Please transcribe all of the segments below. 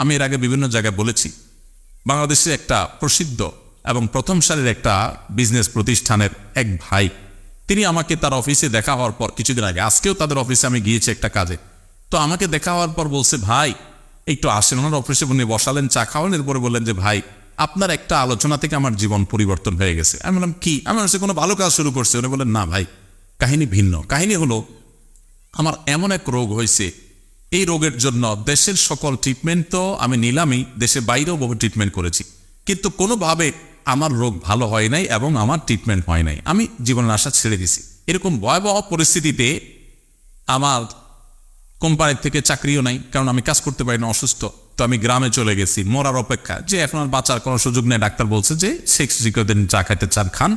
আমি এর আগে বিভিন্ন জায়গায় বলেছি, বাংলাদেশে একটা প্রসিদ্ধ এবং প্রথম সারির একটা বিজনেস প্রতিষ্ঠানের এক ভাই, তিনি আমাকে তার অফিসে দেখা হওয়ার পর, কিছুদিন আগে, আজকেও তাদের অফিসে আমি গিয়েছি একটা কাজে। তো আমাকে দেখা হওয়ার পর বলছে, ভাই, একটু আসেন। ওনার অফিসে উনি বসালেন, চা খাওয়ান এরপরে বললেন যে, ভাই, আপনার একটা আলোচনা থেকে আমার জীবন পরিবর্তন হয়ে গেছে। আমি বললাম, কি? আমি হচ্ছে কোনো ভালো কাজ শুরু করছে? উনি বললেন, না ভাই, কাহিনী ভিন্ন। কাহিনী হলো, আমার এমন এক রোগ হয়েছে এই রোগের জন্য দেশের সকল ট্রিটমেন্ট তো আমি নিলামই, দেশের বাইরেও বহু ট্রিটমেন্ট করেছি। কিন্তু কোনোভাবে আমার রোগ ভালো হয় নাই এবং আমার ট্রিটমেন্ট হয় নাই। আমি জীবনের আশা ছেড়ে দিছি। এরকম ভয়াবহ পরিস্থিতিতে আমার কোম্পানির থেকে চাকরিও নাই, কারণ আমি কাজ করতে পারি না, অসুস্থ। তো আমি গ্রামে চলে গেছি, মরার অপেক্ষা। যে এখন আর বাঁচার কোনো সুযোগ নেই, ডাক্তার বলছে যে সেক্স দিন চা খাইতে চান খান,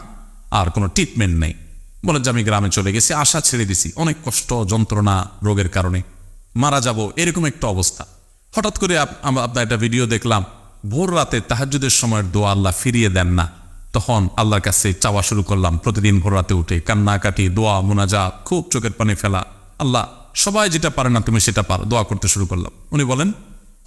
আর কোনো ট্রিটমেন্ট নেই। বলে যে আমি গ্রামে চলে গেছি, আশা ছেড়ে দিছি। অনেক কষ্ট, যন্ত্রণা রোগের কারণে। মারা যাব, এরকম একটা অবস্থা। হঠাৎ করে আপনার একটা ভিডিও দেখলাম, ভোর রাতে তাহাজুদের সময়ের দোয়া আল্লাহ ফিরিয়ে দেন না। তখন আল্লাহর কাছে চাওয়া শুরু করলাম, প্রতিদিন ভোর রাতে উঠে কান্নাকাটি দোয়া মোনাজা খুব চোখের পানি ফেলা। আল্লাহ, সবাই যেটা পারে না তুমি সেটা পারো, দোয়া করতে শুরু করলাম। উনি বলেন,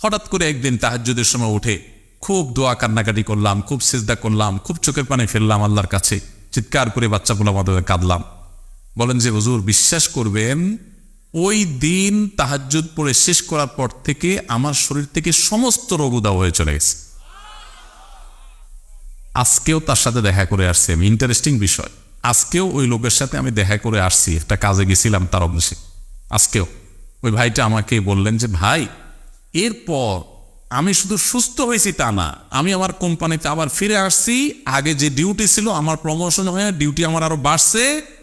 হঠাৎ করে একদিন তাহাজ্জুদের সময় উঠে খুব দোয়া কান্নাকাটি করলাম, খুব সিজদা করলাম, খুব চোখের পানি ফেললাম আল্লাহর কাছে। চিৎকার করে বাচ্চাগুলো আমাদের কাঁদলাম। বলেন যে, হুজুর, বিশ্বাস করবেন ওই দিন তাহাজ্জুদ পড়ে শেষ করার পর থেকে আমার শরীর থেকে সমস্ত রোগ উদাও হয়ে চলে গেছে। আজকেও তার সাথে দেখা করে আসছি আমি। ইন্টারেস্টিং বিষয়। আজকেও ওই লোকের সাথে আমি দেখা করে আসছি। একটা কাজে গেছিলাম তার অফিসে। আজকেও। ওই ভাইটা আমাকে বললেন যে, ভাই, এরপর আমি শুধু সুস্থ হয়েছি তা না, আমি আমার কোম্পানিতে আবার ফিরে আসছি। আগে যে ডিউটি ছিল, আমার প্রমোশন হয়ে ডিউটি আমার আরও বাড়ছে।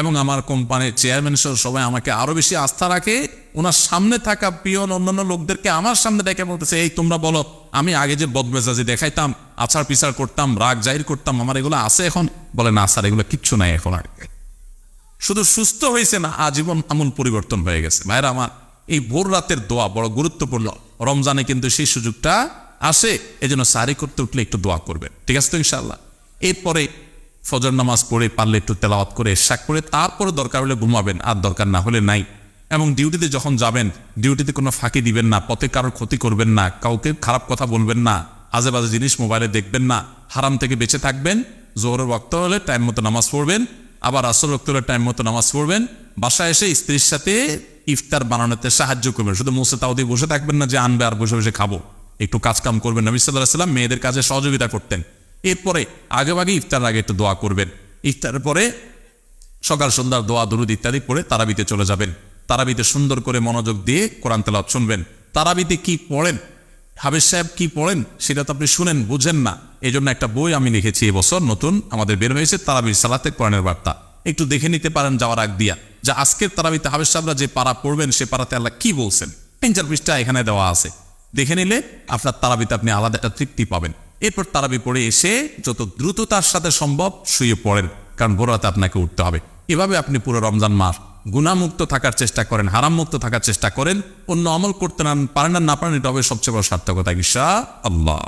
এবং আমার কোম্পানির চেয়ারম্যান সহ সবাই আমাকে আরও বেশি আস্থা রাখে। ওনার সামনে থাকা পিয়ন অন্যান্য লোকদেরকে আমার সামনে দেখে বলতেছে, এই তোমরা বলো, আমি আগে যে বদমেজাজি দেখাইতাম, আচার পিচার করতাম, রাগ জাহির করতাম, আমার এগুলো আছে এখন? বলে, না স্যার, এগুলো কিচ্ছু নাই এখন আর। শুধু সুস্থ হয়েছে না, আজীবন আমূল পরিবর্তন হয়ে গেছে। ভাইরা আমার, এই ভোর রাতের দোয়া বড় গুরুত্বপূর্ণ। রমজানে কিন্তু সেই সুযোগটা আসে এই জন্য সারি করতে উঠলে একটু দোয়া করবেন। ঠিক আছে তো ইনশাল্লাহ এরপরে ফজর নামাজ পড়ে পারলে একটু তেলাওয়াত করে শাক করে তারপরে দরকার হলে ঘুমাবেন, আর দরকার না হলে নাই। এবং ডিউটিতে যখন যাবেন, ডিউটিতে কোনো ফাঁকি দিবেন না, পথে কারোর ক্ষতি করবেন না, কাউকে খারাপ কথা বলবেন না আজে বাজে জিনিস মোবাইলে দেখবেন না, হারাম থেকে বেঁচে থাকবেন, জোহরের বক্ত হলে টাইম মতো নামাজ পড়বেন, আবার আসর রক্ত হলে টাইম মতো নামাজ পড়বেন, বাসায় এসে স্ত্রীর সাথে ইফতার বানানোতে সাহায্য করবেন। শুধু মুসে তাও দিয়ে বসে থাকবেন না যে, আনবে আর বসে বসে খাব। একটু কাজ কাম করবেন। নবী সাল্লাহ সাল্লাম মেয়েদের কাজে সহযোগিতা করতেন। এরপরে আগে আগে ইফতার আগে একটু দোয়া করবেন। ইফতারের পরে সকাল সন্ধ্যার দোয়া, দরুদ ইত্যাদি পড়ে তারাবিতে চলে যাবেন। তারাবিতে সুন্দর করে মনোযোগ দিয়ে কোরআন তেলাওয়াত শুনবেন। তারাবিতে কি পড়েন? হাবিজ সাহেব কি পড়েন? সেটা তো আপনি শুনেন, বুঝেন না। এই জন্য একটা বই আমি লিখেছি এবছর, নতুন, আমাদের বের হয়েছে তারাবির সালাতে কোরআনের বার্তা। একটু দেখে নিতে পারেন যাওয়ার আগ দিয়া। যে আজকের তারাবিতে হাবিজ সাহেবরা যে পাড়া পড়বেন, সে পাড়াতে আল্লাহ কি বলছেন? তিন চার পৃষ্ঠা এখানে দেওয়া আছে। দেখে নিলে আপনার তারাবিতে আপনি আলাদা একটা তৃপ্তি পাবেন। এরপর তারাবি পড়ে এসে যত দ্রুত তার সাথে সম্ভব শুয়ে পড়েন, কারণ ভোরাতে আপনাকে উঠতে হবে। এভাবে আপনি পুরো রমজান মাস গুণামুক্ত থাকার চেষ্টা করেন, হারামমুক্ত থাকার চেষ্টা করেন, অন্য আমল করতে না পারেন না না পারেন, এটা হবে সবচেয়ে বড় সার্থকতা ঈশা আল্লাহ